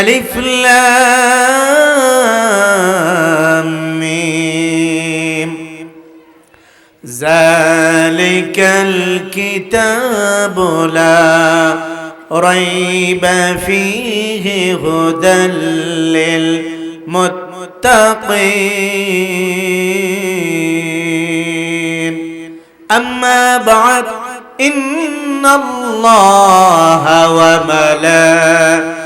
ألف لام ميم. ذلك الكتاب لا ريب فيه هدى للمتقين. أما بعد إن الله وملائكته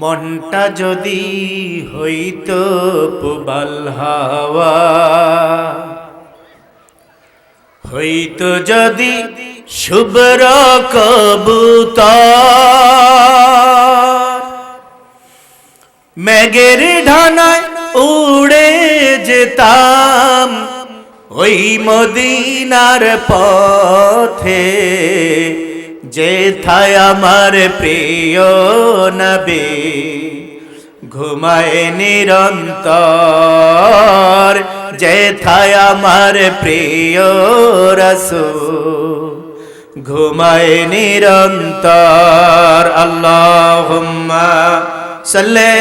মনটা যদি হইত পুবাল হাওয়া, হইত যদি শুভ্র কবুতর। মেঘের ঢানায় উড়ে যেতাম ওই মদিনার পথে। যেথায় আমার প্রিয় নবী ঘুমায় নিরন্তর। যেথায় আমার প্রিয় রসূল ঘুমায় নিরন্তর। আল্লাহুম্মা সাল্লি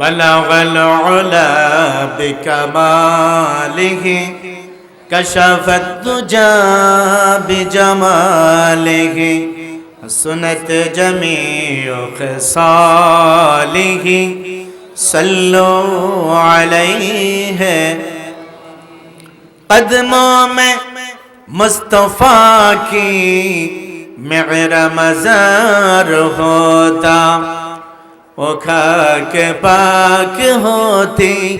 بلغ العلا بكماله كشف الدجى بجماله حسنت جميع خصاله. صلوا عليه. قدموں میں مصطفیٰ کی معر مزار ہوتا وہ خاک پاک ہوتی،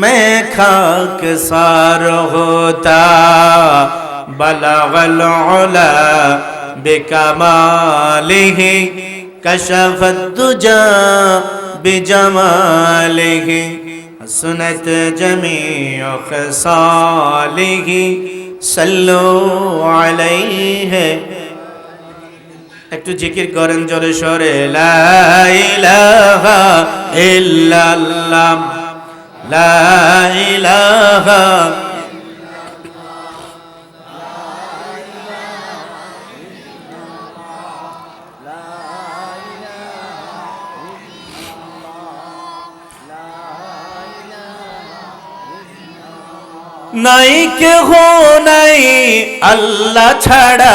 میں خاک سار ہوتا۔ بلغ العلا بکمالہ کشف الدجا بجمالہ حسنت جميع خصاله صلوا عليه একটু জিকির করেন জোরে সরে, লা ইলাহা ইল্লাল্লাহ, লা ইলাহা নাই কেহ নাই, আল্লাহ ছাড়া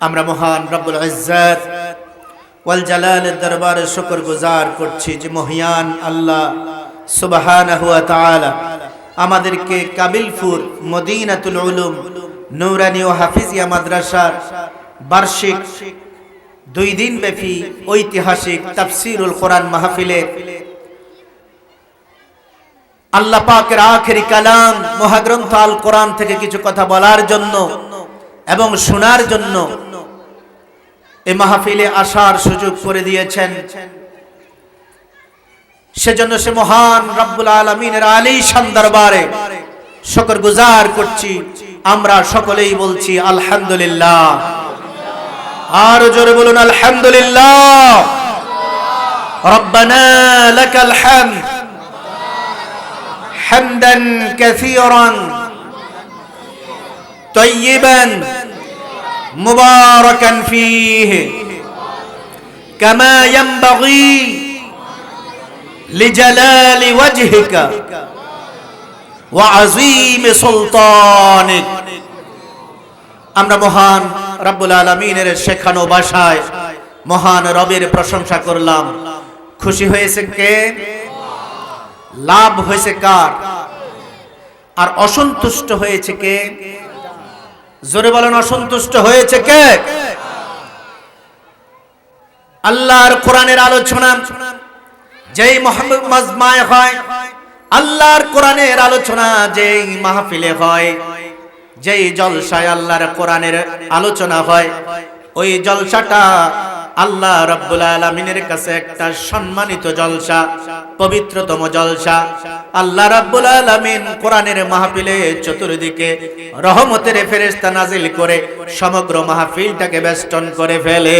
আমরা মহান রব্বুল ইজ্জত ওয়াল জালালের দরবারে শুকর গুজার করছি যে মহিয়ান আল্লাহ সুবহানাহু ওয়া তাআলা আমাদেরকে কাবিলপুর মদিনাতুল উলুম নূরানী ও হাফিজিয়া মাদ্রাসার বার্ষিক দুই দিন ব্যাপী ঐতিহাসিক তাফসিরুল কোরআন মাহফিলে আল্লাহ পাকের আখেরি কালাম মহাগ্রন্থ আল কোরআন থেকে কিছু কথা বলার জন্য এবং শোনার জন্য এই মাহফিলে আসার সুযোগ করে দিয়েছেন সেজন্য সে মহান রব্বুল আলমিনের আলী দরবারে শকর গুজার করছি আমরা সকলেই বলছি আলহামদুলিল্লাহ আর জোরে বলুন আলহামদুলিল্লাহ ربنا لك الحمد حمدا كثيرا طيبا মুবারাকান ফিহি। কামা ইয়ানবাগি লিজালালি ওয়াজহিকা ওয়া আযীম সুলতানিক। আমরা মহান রব্বুল আলামিনের শেখানো ভাষায় মহান রবের প্রশংসা করলাম। খুশি হয়েছে কে? লাভ হয়েছে কার? আর অসন্তুষ্ট হয়েছে কে? জোরে বলেন, অসন্তুষ্ট হয়েছে কে? আল্লাহর কোরআনের আলোচনা, যেই মোহাম্মদ মাজমায় হয়, আল্লাহর কোরআনের আলোচনা, যেই মাহফিলে হয়, যেই জলসায় আল্লাহর কোরআনের আলোচনা হয়, ওই জলসাটা আল্লাহ রাব্বুল আলামিনের কাছে একটা সম্মানিত জলসা, পবিত্রতম জলসা। আল্লাহ রাব্বুল আলামিন কোরআনের মাহফিলে চতুর্দিকে রহমতের ফেরেশতা নাজিল করে সমগ্র মাহফিলটাকে বেষ্টন করে ফেলে।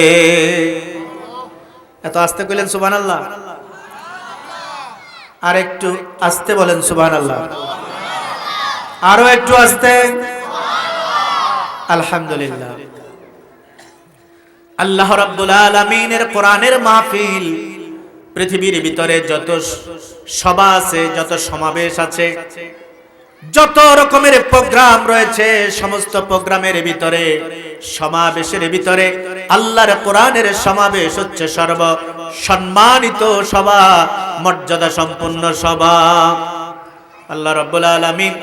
এত আস্তে কইলেন সুবহানাল্লাহ? আর একটু আস্তে বলেন সুবহানাল্লাহ। আরও একটু আস্তে। আলহামদুলিল্লাহ। আল্লাহ রাব্বুল আলামিনের কোরআনের মাহফিল, পৃথিবীর ভিতরে যত সভা আছে, যত সমাবেশ আছে, যত রকমের প্রোগ্রাম রয়েছে, সমস্ত প্রোগ্রামের ভিতরে, সমাবেশের ভিতরে, আল্লাহর কোরআনের সমাবেশ হচ্ছে সর্ব সম্মানিত সভা, মর্যাদা সম্পন্ন সভা। আল্লাহ রাব্বুল আলামিন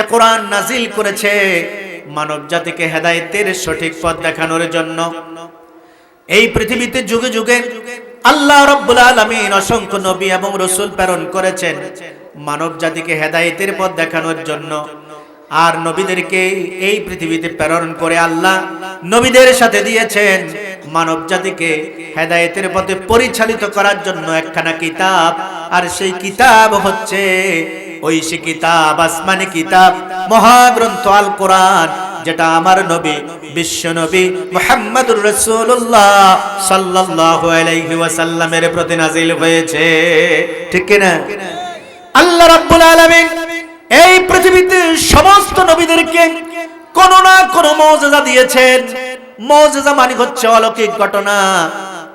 এ কোরআন নাজিল করেছে মানব জাতিকে হেদায়েতের সঠিক পথ দেখানোর জন্য। এই পৃথিবীতে যুগে যুগে আল্লাহ রব্বুল আলমিন অসংখ্য নবী এবং রসুল প্রেরণ করেছেন মানব জাতিকে হেদায়েতের পথ দেখানোর জন্য। আর নবীদেরকে এই পৃথিবীতে প্রেরণ করে আল্লাহ নবীদের সাথে দিয়েছেন মানব জাতিকে হেদায়েতের পথে পরিচালিত করার জন্য একখানা কিতাব। আর সেই কিতাব হচ্ছে ওই ঐশী কিতাব, আসমানি কিতাব, মহাগ্রন্থ আল কোরআন যেটা আমার নবী, বিশ্ব নবী মুহাম্মদুর রসুল্লাহ ওয়াসাল্লামের প্রতি নাজিল হয়েছে। ঠিক কি না? আল্লাহ রাব্বুল আলামিন এই পৃথিবীতে সমস্ত নবীদেরকে কোন না কোন মৌজেজা দিয়েছেন। মৌজেজা মানে হচ্ছে অলৌকিক ঘটনা।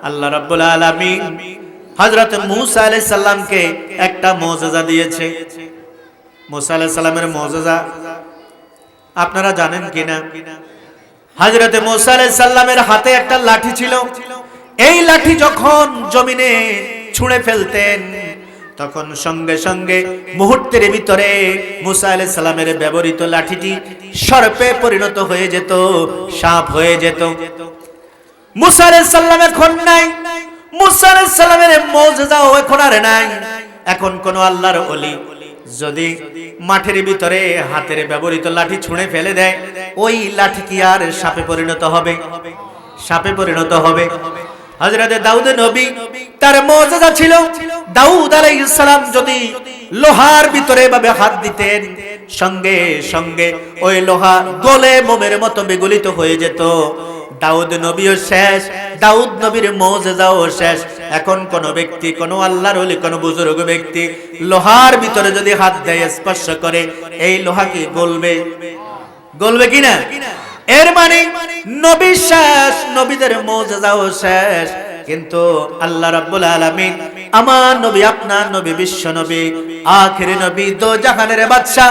আল্লাহ রাব্বুল আলামিন হযরত মূসা আলাইহিস সালামকে একটা মৌজেজা দিয়েছে। মূসা আলাইহিস সালামের মৌজেজা আপনারা জানেন কিনা? হযরত মূসা সালামের হাতে একটা লাঠি ছিল। এই লাঠি যখন জমিনে ছুঁড়ে ফেলতেন, তখন সঙ্গে সঙ্গে মুহূর্তের ভিতরে মুসা আলাইহিস সালামের ব্যবহৃত লাঠিটি সর্পে পরিণত হয়ে যেত সাপ হয়ে যেত। মুসা আলাইহিস সালাম এখন নাই। মুসা আলাইহিস সালামের মুজিজাও এখন আর নাই। এখন কোন আল্লাহর ওলি যদি মাঠের ভিতরে হাতের ব্যবহৃত লাঠি ছুঁড়ে ফেলে দেয়, ওই লাঠি কি আর সাপে পরিণত হবে? সাপে পরিণত হবে। হযরতে দাউদ নবী তার মর্যাদা ছিল, দাউদ আলাইহিস সালাম যদি লোহার ভিতরে এভাবে হাত দিতেন, সঙ্গে সঙ্গে ওই লোহা গলে মোমের মতো বিগলিত হয়ে যেত। দাউদ নবীও শেষ, দাউদ নবীর মৌজেজাও শেষ। এখন কোন ব্যক্তি, কোন আল্লাহর হলে, কোন বুজুর্গ ব্যক্তি লোহার ভিতরে যদি হাত দেয়, স্পর্শ করে, এই লোহা কি গলবে? গলবে কিনা? এর মানে নবী শেষ, নবীদের মৌজেজাও শেষ। কিন্তু আল্লাহ রাব্বুল আলামিন আমার নবী, আপনার নবী, বিশ্ব নবী, আখিরি নবী, দো জাহানের বাদশা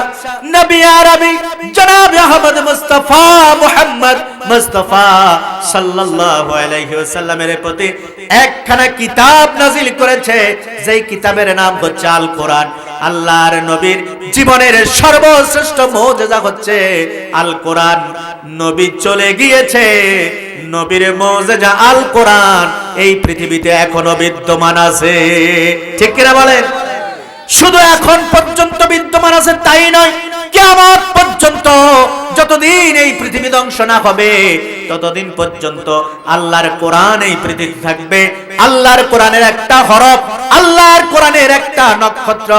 নবী আরবি, জনাব আহমদ মুস্তাফা মুহাম্মদ মুস্তাফা সাল্লাল্লাহু আলাইহি ওয়াসাল্লামের প্রতি একখানা কিতাব নাজিল করেছে। যেই কিতাবের নাম হচ্ছে আল কোরআন আল্লাহর নবীর জীবনের সর্বশ্রেষ্ঠ মুজিজা হচ্ছে আল কোরআন নবী চলে গিয়েছে। নবীর মজা আল কোরআন এই পৃথিবীতে এখনও বিদ্যমান আছে। ঠিক কিনা বলেন? শুধু এখন পর্যন্ত বিদ্যমান আছে, তাই নয় কেমন পর্যন্ত যতদিন এই পৃথিবী ধ্বংস না হবে, ততদিন পর্যন্ত আল্লাহর কোরআন এই পৃথিবী থাকবে। আল্লাহর কোরআনের একটা হরফ, আল্লাহর কোরআনের একটা নক্ষত্র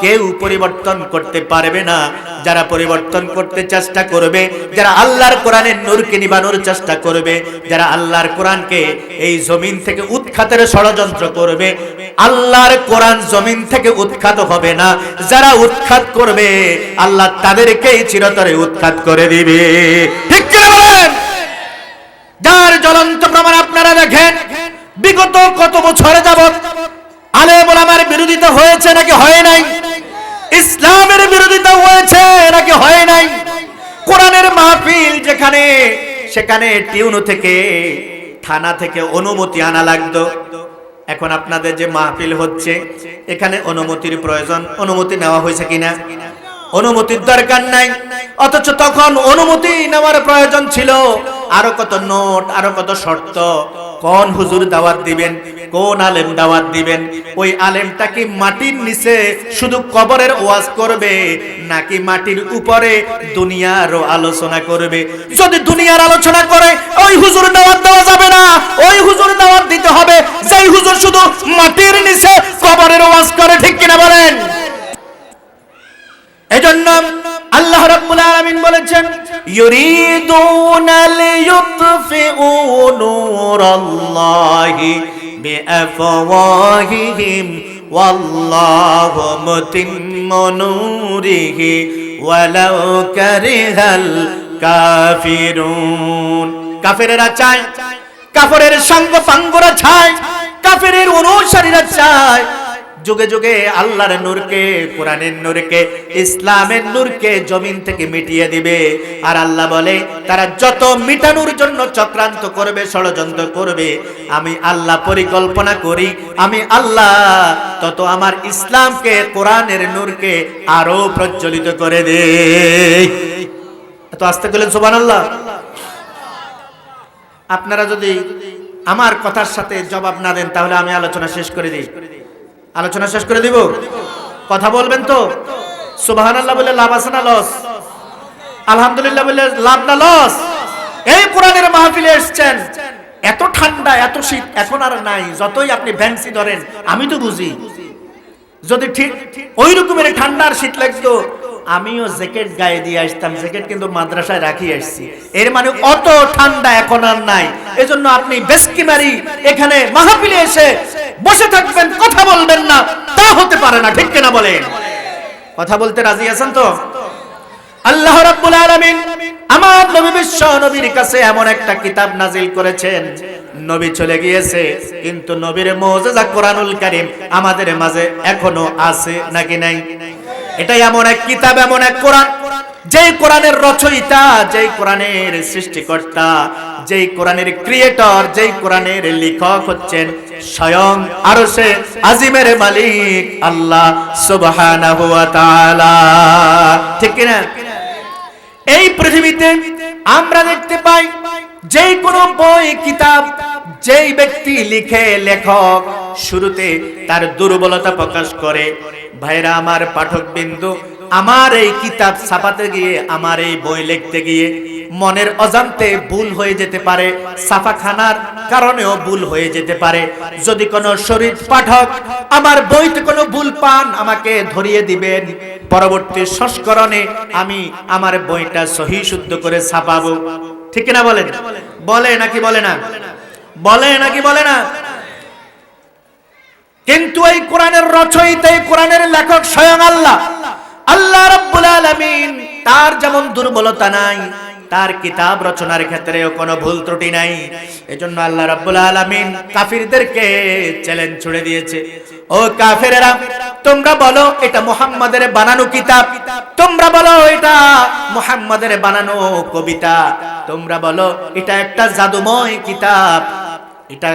কেউ পরিবর্তন করতে পারবে না। যারা পরিবর্তন করতে চেষ্টা করবে, যারা আল্লাহর কোরআনের নূরকে নিবানোর চেষ্টা করবে, যারা আল্লাহর কোরআনকে এই জমিন থেকে উৎখাতের ষড়যন্ত্র করবে, আল্লাহর কোরআন জমিন থেকে উৎখাত হবে না। যারা উৎখাত করবে, আল্লাহ তাদেরকেই চিরতরে উৎখাত করে দিবে। ঠিক কিনা বলেন? যার জ্বলন্ত প্রমাণ আপনারা দেখেন, বিগত কত বছরে যাবত আলেম ওলামার বিরোধিতা হয়েছে নাকি হয় নাই? ইসলামের বিরোধিতা হয়েছে নাকি হয় নাই? কোরআনের মাহফিল যেখানে, সেখানে টিউন থেকে, থানা থেকে অনুমতি আনা লাগতো। এখন আপনাদের যে মাহফিল হচ্ছে, এখানে অনুমতির প্রয়োজন, অনুমতি নেওয়া হয়েছে কিনা? অনুমতির দরকার নাই। অথচ তখন অনুমতি নেওয়ার প্রয়োজন ছিল। আরও কত নোট, আরও কত শর্ত। কোন হুজুর দাওয়াত দিবেন, কোন আলেম দাওয়াত দিবেন? ওই আলেমটা কি মাটির নিচে শুধু কবরের ওয়াজ করবে, নাকি মাটির উপরে দুনিয়ারও আলোচনা করবে? যদি দুনিয়ার আলোচনা করে, ওই হুজুর দাওয়াত দেওয়া যাবে না। ওই হুজুর দাওয়াত দিতে হবে, যেই হুজুর শুধু মাটির নিচে কবরের ওয়াজ করে, ঠিক কিনা বলেন এজন্য আল্লাহ রাব্বুল আলামিন বলেছেন, ইউরিদুনা লিয়ুতফিউ নূরাল্লাহি বিআফওয়াহিহিম, ওয়াল্লাহু মুতিম্মু নূরিহি ওয়ালাউ কারিহাল কাফিরুন। কাফেরেরা চায়, কাফেরের সঙ্গ পাঙ্গরা চায় কাফেরের অনুসারীরা চায় যুগে যুগে আল্লাহর নূরকে, কোরআনের নূরকে, ইসলামের নূরকে জমিন থেকে মিটিয়ে দিবে। আর আল্লাহ বলে, তারা যত মিটানোর জন্য চক্রান্ত করবে, ষড়যন্ত্র করবে, আমি আল্লাহ পরিকল্পনা করি, আমি আল্লাহ তত আমার ইসলামকে, কোরআনের নূরকে আরও প্রজ্বলিত করে দে এত আসতে গেলেন সোবান আল্লাহ আপনারা যদি আমার কথার সাথে জবাব না দেন, তাহলে আমি আলোচনা শেষ করে দিই। আলোচনা শেষ করে দিব। কথা বলবেন তো? সুবাহান বলে লাভ আছে না লস? আলহামদুলিল্লাহ বলে লাভ না লস? এই কোরআনের মাহফিলে এসছেন। এত ঠান্ডা, এত শীত এখন আর নাই। যতই আপনি ভ্যান্সি ধরেন, আমি তো বুঝি। যদি ঠিক ওই রকমের ঠান্ডা আর শীত লাগতো আমিও জ্যাকেট গায়ে দিয়ে আসতাম জ্যাকেট কিন্তু মাদ্রাসায় রাখি আসছি। এর মানে অত ঠান্ডা এখন আর নাই। এজন্য আপনি বেসকি মারি এখানে মাহফিলে এসে বসে থাকবেন কথা বলবেন না তা হতে পারে না ঠিক কিনা বলেন? কথা বলতে রাজি আছেন তো? আল্লাহ রাব্বুল আলামিন আমার নবী বিশ্ব নবীর কাছে এমন একটা কিতাব নাজিল করেছেন। নবী চলে গিয়েছে কিন্তু নবীর মুজিজা কোরআনুল কারীম আমাদের মাঝে এখনও আছে নাকি নাই? এটা এমন এক কিতাব, এমন এক কোরআন। যেই কোরআনের রচয়িতা, যেই কোরআনের সৃষ্টিকর্তা, যেই কোরআনের ক্রিয়েটর, যেই কোরআনের লেখক হচ্ছেন স্বয়ং আরও সে আজিমের মালিক আল্লাহ সুবহানাহু ওয়া তাআলা। ঠিক কিনা? এই পৃথিবীতে আমরা দেখতে পাই যেই কোনো বই, কিতাব যেই ব্যক্তি লিখে লেখক, শুরুতে তার দুর্বলতা প্রকাশ করে ভাইরা, আমার পাঠক বিন্দু আমার এই কিতাব ছাপাতে গিয়ে, আমার এই বই লিখতে গিয়ে মনের অজান্তে ভুল হয়ে যেতে পারে, ছাপাখানার কারণেও ভুল হয়ে যেতে পারে। যদি কোনো শরীর পাঠক আমার বইতে কোনো ভুল পান, আমাকে ধরিয়ে দিবেন। পরবর্তী সংস্করণে আমি আমার বইটা সহি শুদ্ধ করে ছাপাবো। ঠিক না বলেন? বলে নাকি বলে না? বলে নাকি বলে না? কিন্তু এই কোরআনের রচয়িতা, এই কোরআনের লেখক স্বয়ং আল্লাহ। আল্লাহ রাব্বুল আলামিন, তার যেমন দুর্বলতা নাই, তার কিতাব রচনার ক্ষেত্রেও কোনো ভুল ত্রুটি নাই। এজন্য আল্লাহ রাব্বুল আলামিন কাফিরদেরকে চ্যালেঞ্জ ছুড়ে দিয়েছে। ও কাফেরেরা, তোমরা বলো, এটা মুহাম্মাদের বানানো কিতাব? তোমরা বলো, এটা মুহাম্মাদের বানানো কবিতা? তোমরা বলো, এটা একটা জাদুময় কিতাব? এটা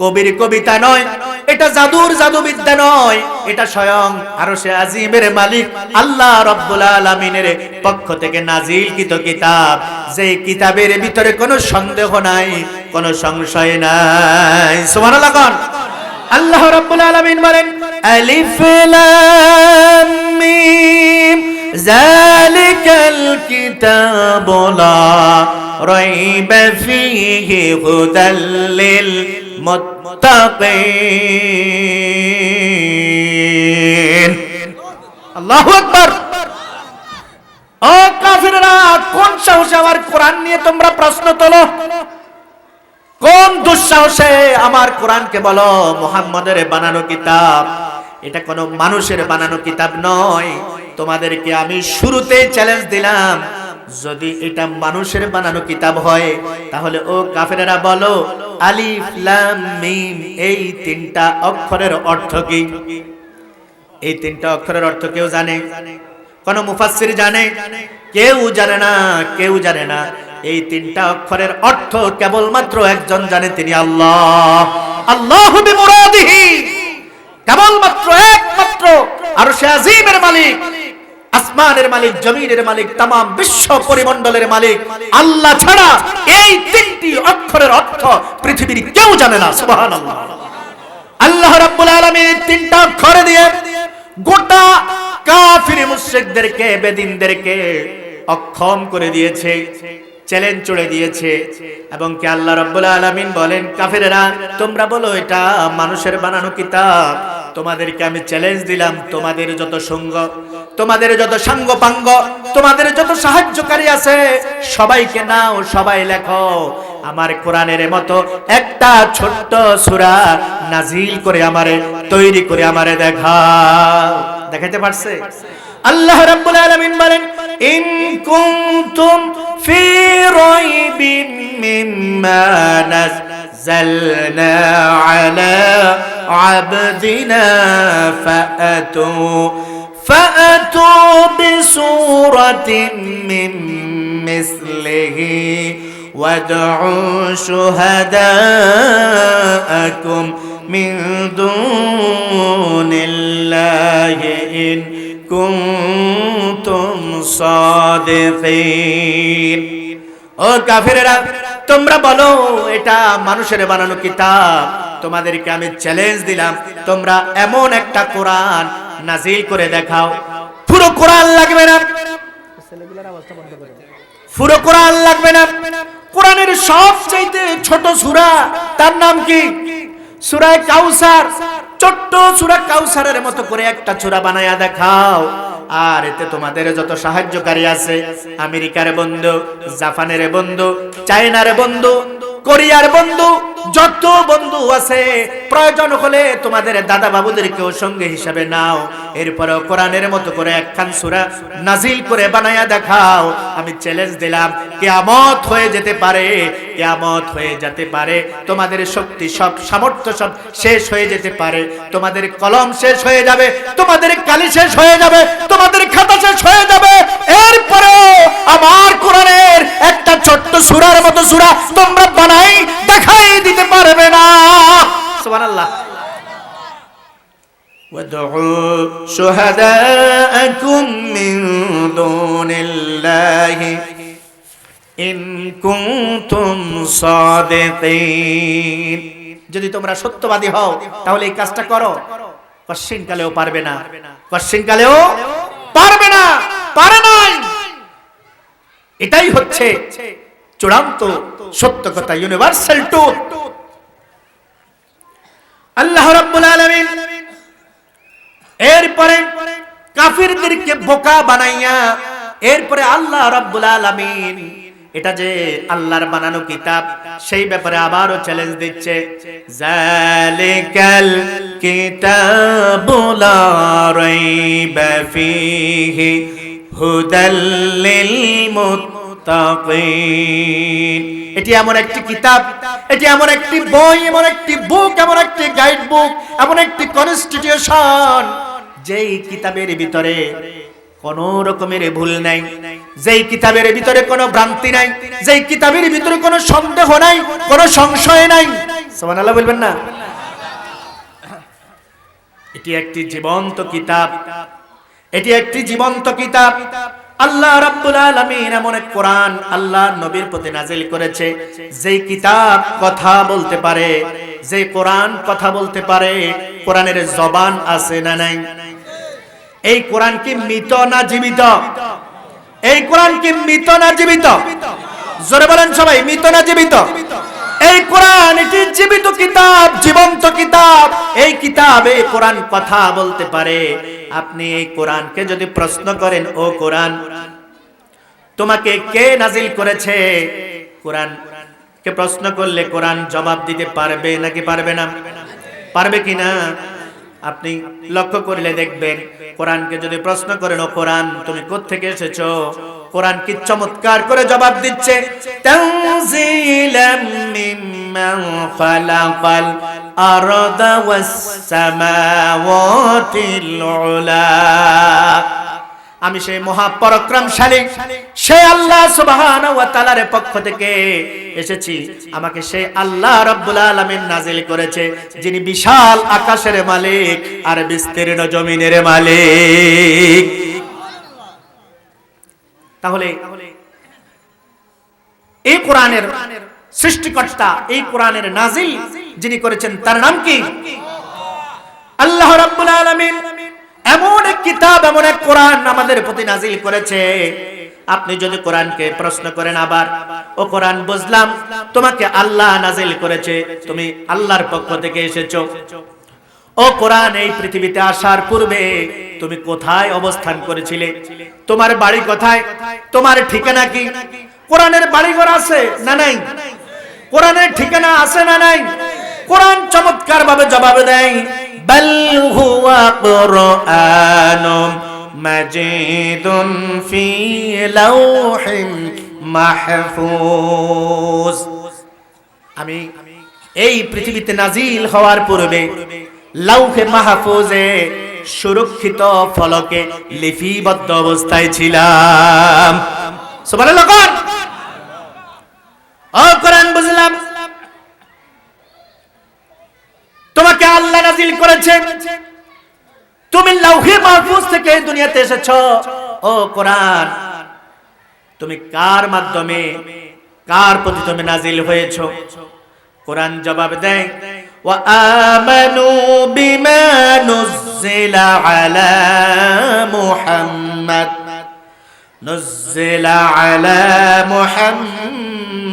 কবির কবিতা নয়, এটা জাদুর জাদুবিদ্যা নয়, এটা স্বয়ং আরও সে আজিমের মালিক আল্লাহ রব্বুল আলমিনের পক্ষ থেকে নাজিলকৃত কিতাব। যে কিতাবের ভিতরে কোনো সন্দেহ নাই, কোনো সংশয় নাই। সুবহানাল্লাহ কোন। আল্লাহ রব্বুল আলামিন বলেন, আলিফ লাম মিম, যালিকাল কিতাবু লা ফীহি হুদাল লিল মুত্তাকিন আল্লাহু আকবার ও কাফিররা, কোন সাহসে আমার কোরআন নিয়ে তোমরা প্রশ্ন তোলো? কোন দুঃসাহসে আমার কোরআনকে বলো? মোহাম্মদের বানানো কিতাব। এটা কোনো মানুষের বানানো কিতাব নয়। তোমাদেরকে আমি শুরুতে চ্যালেঞ্জ দিলাম। যদি এটা মানুষের বানানো কিতাব হয়, তাহলে ও কাফেরেরা বলো, আলিফ মিম, এই তিনটা অক্ষরের অর্থ কি? এই তিনটা অক্ষরের অর্থ কেউ জানে? কোন মুফাসসির জানে? কেউ জানে না, কেউ জানে না। এই তিনটা অক্ষরের অর্থ কেবলমাত্র একজন জানে, তিনি আল্লাহ। আল্লাহ কেবলমাত্র একমাত্র আর সে আজিমের মালিক। আসমানের মালিক, জমিনের মালিক তাম বিশ্ব পরিমণ্ডলের মালিক। আল্লাহ ছাড়া এই তিনটি অক্ষরের অর্থ পৃথিবীর কেউ জানে না, সুবহানাল্লাহ। আল্লাহ রাব্বুল আলামিন তিনটা অক্ষরে দিয়ে গোটা কাফির মুশরিকদেরকে, বেদিনদেরকে অক্ষম করে দিয়েছে। চ্যালেঞ্জ চড়ে দিয়েছে। এবং কি আল্লাহ রাব্বুল আলামিন বলেন, কাফেরেরা, তোমরা বলো, এটা মানুষের বানানো কিতাব। তোমাদেরকে আমি চ্যালেঞ্জ দিলাম, তোমাদের যত সঙ্গ, তোমাদের যত সাঙ্গ পাঙ্গ তোমাদের যত সাহায্যকারী আছে, সবাইকে নাও, সবাই লেখো। আমার কোরআনের মতো একটা ছোট্ট সুরা নাজিল করে আমারে, তৈরি করে আমারে দেখা দেখাতে পারছে? আল্লাহ রাব্বুল আলামিন বলেন إن كنتم في ريب مما نزلنا على عبدنا فأتوا فأتوا بسورة من مثله وادعوا شهداءكم من دون الله إن কুমতুম ও কাফিরেরা, তোমরা বলো, এটা মানুষের বানানো কিতাব। তোমাদেরকে আমি চ্যালেঞ্জ দিলাম। তোমরা এমন একটা কোরআন নাজিল করে দেখাও। পুরো কোরআন লাগবে না। পুরো কোরআন লাগবে না। কোরআনের সবচাইতে ছোট সুরা, তার নাম কি? সুরায় কাউসার। ছোট্ট চূড়া কাউসারের মতো করে একটা চূড়া বানায়া দেখাও। আর এতে তোমাদের যত সাহায্যকারী আছে, আমেরিকার বন্ধু, জাপানের বন্ধু, চায়নার বন্ধু কোরিয়ার বন্ধু, যত বন্ধু আছে, প্রয়োজন হলে তোমাদের দাদা বাবুদেরকেও সঙ্গে হিসাবে নাও। এরপরেও কোরআনের মতো করে একখান সূরা নাজিল করে বানায়া দেখাও। আমি চ্যালেঞ্জ দিলাম, কিয়ামত হয়ে যেতে পারে, কিয়ামত হয়ে যেতে পারে। তোমাদের শক্তি সব, সামর্থ্য সব শেষ হয়ে যেতে পারে। তোমাদের কলম শেষ হয়ে যাবে, তোমাদের কালি শেষ হয়ে যাবে, তোমাদের খাতা শেষ হয়ে যাবে। এরপরেও আমার কোরআনের একটা ছোট্ট সূরার মতো সূরা তোমরা বানাই দেখাই দিতে পারবে না সুবহানাল্লাহ وادعوا شهداءكم من دون الله إن كنتم صادقين যদি তোমরা সত্যবাদী হও তাহলে এই কাজটা করো কশ্চিন কালেও পারবে না কশ্চিন কালেও পারবে না পারে নাই এটাই হচ্ছে চূড়ান্ত সত্য কথা ইউনিভার্সাল ট্রুথ আল্লাহ রাব্বুল আলামিন এরপরে কাফিরদেরকে বোকা বানাইয়া, এরপরে আল্লাহ রাব্বুল আলামিন, এটা যে আল্লাহর বানানো কিতাব, সেই ব্যাপারে আবারও চ্যালেঞ্জ দিচ্ছে। জালিকাল কিতাবু লা রাইবা ফীহি হুদাল লিল মুত্তাকিন এটি এমন একটি কিতাব, এটি এমন একটি বই, এমন একটি বুক এমন একটি গাইড বুক এমন একটি কনস্টিটিউশন যেই কিতাবের ভিতরে কোন রকমের ভুল নাই, যেই কিতাবের ভিতরে কোনো ভ্রান্তি নাই, যেই কিতাবের ভিতরে কোনো সন্দেহ নাই, কোনো সংশয় নাই। সুবহানাল্লাহ বলবেন না? এটি একটি জীবন্ত কিতাব, এটি একটি জীবন্ত কিতাব। আল্লাহ রাব্বুল আলামিন এমন এক কোরআন আল্লাহ নবীর প্রতি নাজিল করেছে, যেই কিতাব কথা বলতে পারে যে কোরআন কথা বলতে পারে, কোরআনের জবান আছে না নাই? এই কোরআন কি মৃত না জীবিত? এই কোরআন কি মৃত না জীবিত? জোরে বলেন সবাই, মৃত না জীবিত? এই কোরআন এটি জীবিত কিতাব, জীবন্ত কিতাব। এই কিতাবে কোরআন কথা বলতে পারে। আপনি এই কোরআনকে যদি প্রশ্ন করেন, ও কোরআন, তোমাকে কে নাজিল করেছে? কোরআন কে প্রশ্ন করলে কোরআন জবাব দিতে পারবে নাকি পারবে না? পারবে কিনা আপনি লক্ষ্য করলে দেখবেন, কোরআনকে যদি প্রশ্ন করেন, ও কোরআন, তুমি কোথেকে এসেছ? কোরআন কি চমৎকার করে জবাব দিচ্ছে আরদা ওয়াস সামাওয়াতিল উলা। আমি সেই মহাপরাক্রমশালী সে আল্লাহ সুবহানাহু ওয়া তাআলার পক্ষ থেকে এসেছি। আমাকে সেই আল্লাহ রাব্বুল আলামিন নাজিল করেছে, যিনি বিশাল আকাশের মালিক আর বিস্তীর্ণ জমিনের মালিক। তাহলে এই কোরআনের সৃষ্টিকর্তা, এই কোরআনের নাজিল যিনি করেছেন, তার নাম কি? আল্লাহ রাব্বুল আলামিন এমন এক কিতাব, এমন এক কোরআন আমাদের প্রতি নাজিল করেছে। আপনি যদি কোরআনকে প্রশ্ন করেন আবার, ও কোরআন, বুঝলাম তোমাকে আল্লাহ নাজিল করেছে, তুমি আল্লাহর পক্ষ থেকে এসেছ। ও কোরআন, এই পৃথিবীতে আসার পূর্বে তুমি কোথায় অবস্থান করেছিলে? তোমার বাড়ি কোথায়? তোমার ঠিকানা কি? কোরআনের বাড়িঘর আছে না নাই? কোরআনের ঠিকানা আছে না নাই? কোরআন চমৎকার ভাবে জবাব দেয়। بل هو قرآن مجيد في لوح محفوظ আমি এই পৃথিবীতে নাজিল হওয়ার পূর্বে লাউহে মাহফুজে সুরক্ষিত ফলকে লিপিবদ্ধ অবস্থায় ছিলাম সুবহানাল্লাহ কোন ও কোরআন বুঝলাম নাজিল করেছে তুমি লাউহে মাহফুজ থেকে এই দুনিয়াতে এসেছো ও কোরআন তুমি কার মাধ্যমে কার প্রতি তুমি নাজিল হয়েছো কোরআন জবাব দেয় وآمنوا بما نزل على محمد نزل على محمد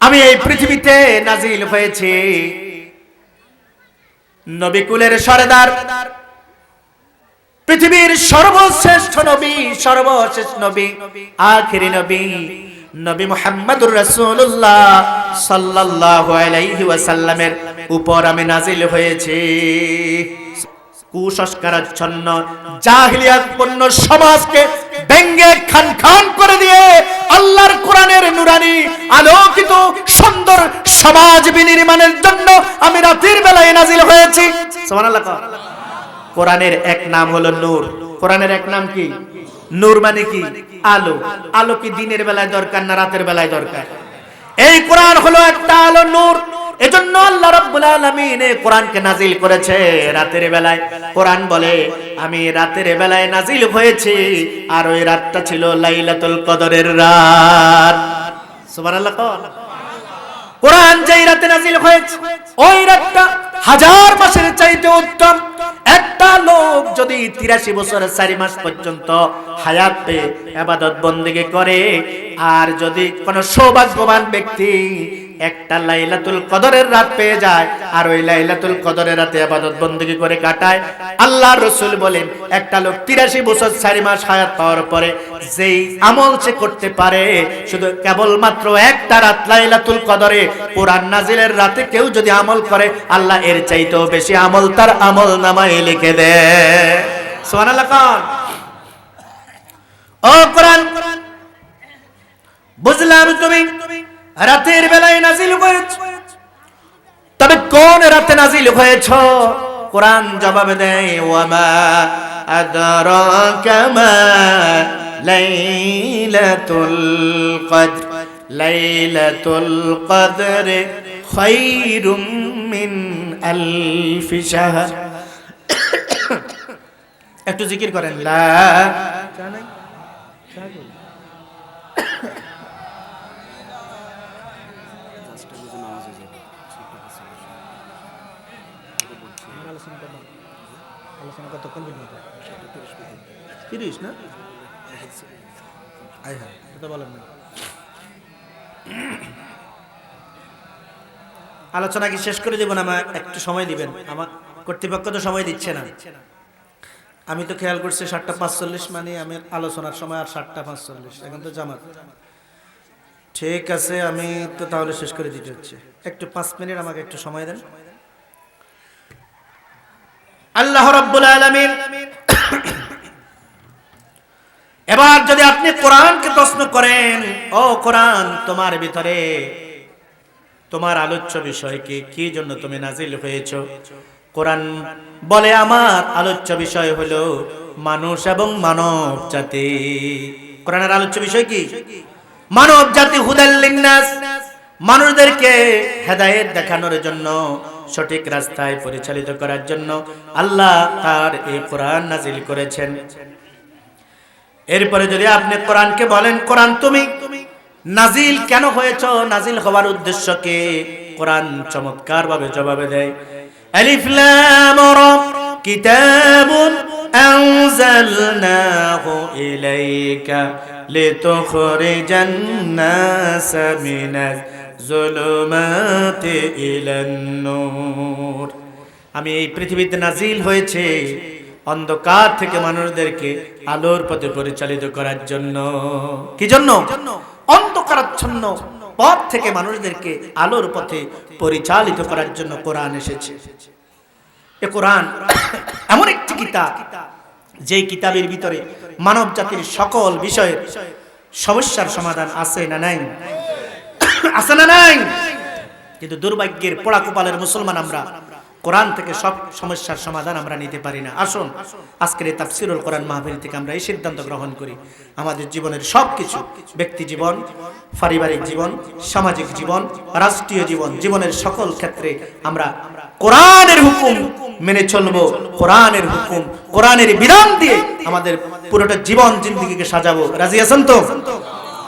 আমি এই পৃথিবীতে নাজিল হয়েছি। নবিকুলের সরদার, পৃথিবীর সর্বশ্রেষ্ঠ নবী, সর্বশেষ নবী, আখিরি নবী নবী মোহাম্মদুর রাসূলুল্লাহ সাল্লাল্লাহু আলাইহি ওয়াসাল্লামের উপর আমি নাজিল হয়েছি। কুসংস্কারাচ্ছন্ন জাহিলিয়াতপূর্ণ সমাজকে ব্যঙ্গে খান খান করে দিয়ে আল্লাহর কোরআনের নুরানি আলোকিত সুন্দর সমাজ বিনির্মাণের জন্য আমি রাতের বেলায় নাজিল হয়েছি। কোরআনের এক নাম হলো নূর। কোরআনের এক নাম কি? নূর মানে কি? আলো। আলো কি দিনের বেলায় দরকার না রাতের বেলায় দরকার? এই কোরআন হলো একটা আলো নূর। এজন্য আল্লাহ রাব্বুল আলামিন এই কোরআনকে নাজিল করেছে রাতের বেলায়। কোরআন বলে, আমি রাতের বেলায় নাজিল হয়েছি, আর ওই রাতটা ছিল লাইলাতুল কদরের রাত। সুবহানাল্লাহ কোরআন যেই রাতে নাজিল হয়েছে, ওই রাতটা হাজার মাসের চাইতে উত্তম। একটা লোক যদি তিরাশি বছর, চারি মাস পর্যন্ত হায়াত আবাদত বন্দিকে করে, আর যদি কোন সৌভাগ্যবান ব্যক্তি একটা লাইলাতুল কদরের রাত পেয়ে যায়, আর ওই লাইলাতুল কদরের রাতে আবাদত বন্দিকে করে কাটায় আল্লাহ রসুল বলেন, একটা লোক তিরাশি বছর, চারি মাস হায়াত পাওয়ার পরে যেই আমল সে করতে পারে, শুধু কেবলমাত্র একটা রাত লাইলাতুল কদরে, কোরআন নাজিলের রাতে কেউ যদি আমল করে, আল্লাহ এর চাইতেও বেশি আমল তার আমল নামায় লিখে ও কোরআন, বুঝলাম তুমি, রাতের বেলায় নাজিল হয়েছ। তবে কোন রাতে নাজিল হয়েছ? কোরআন জবাব দেয় ওয়ামা লাইলাতুল কদর। লাইলাতুল কদর মিন আলফি শাহর একটু জিকির করেন, লা আলোচনা কতক্ষণ পর্যন্ত তিরিশ না? আই হ্যাঁ এটা বলেন না আলোচনা কি শেষ করে দেবো না আমার একটু সময় দিবেন। আমার কর্তৃপক্ষ তো সময় দিচ্ছে না। আমি তো খেয়াল করছি সাতটা পাঁচচল্লিশ মানে আমি আলোচনার সময় আর সাতটা পাঁচচল্লিশ। এখন তো জামাত। ঠিক আছে, আমি তো তাহলে শেষ করে দিতে হচ্ছে। একটু পাঁচ মিনিট আমাকে একটু সময় দেন। আল্লাহ রাব্বুল আলামিন এবার যদি আপনি কোরআনকে প্রশ্ন করেন, ও কোরআন, তোমার ভিতরে তোমার আলোচ্য বিষয় কি কি জন্য তুমি নাজিল হয়েছ? কোরআন বলে, আমার আলোচ্য বিষয় হলো মানুষ এবং মানব জাতি। কোরআনের আলোচ্য বিষয় কি? মানব জাতি হুদাল্লিন্নাস মানুষদেরকে হেদায়েত দেখানোর জন্য, সঠিক রাস্তায় পরিচালিত করার জন্য আল্লাহ তার এই কোরআন নাজিল করেছেন। এরপরে যদি আপনি কোরআনকে বলেন, কোরআন তুমি তুমি? নাজিল কেন হয়েছ? নাজিল হওয়ার উদ্দেশ্য কি? কোরআন চমৎকার ভাবে জবাবে দেয়। আমি এই পৃথিবীতে নাজিল হয়েছে অন্ধকার থেকে মানুষদেরকে আলোর পথে পরিচালিত করার জন্য। কি জন্য? অন্ধকারাচ্ছন্ন পথ থেকে মানুষদেরকে আলোর পথে পরিচালিত করার জন্য কোরআন এসেছে। এ কোরআন এমন একটি কিতাব, যেই কিতাবের ভিতরে মানব জাতির সকল বিষয়ের সমস্যার সমাধান আছে না নাই? আছে না নাই? কিন্তু দুর্ভাগ্যের পোড়া কপালের মুসলমান আমরা কোরআন থেকে সব সমস্যার সমাধান আমরা নিতে পারি না। আসুন, আজকের এই তাফসিরুল কোরআন মাহফিল থেকে আমরা এই সিদ্ধান্ত গ্রহণ করি। আমাদের জীবনের সব কিছু ব্যক্তি জীবন, পারিবারিক জীবন, সামাজিক জীবন, রাষ্ট্রীয় জীবন, জীবনের সকল ক্ষেত্রে আমরা কোরআনের হুকুম মেনে চলবো। কোরআনের হুকুম, কোরআনের বিধান দিয়ে আমাদের পুরোটা জীবন জিন্দিগিকে সাজাবো। রাজি আছেন তো?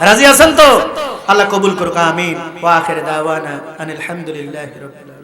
রাজি আছেন তো? আল্লাহ কবুল করুক, আমিন। ওয়া আখির দাওয়ানা আনিল হামদুলিল্লাহি রাব্বিল আলামিন।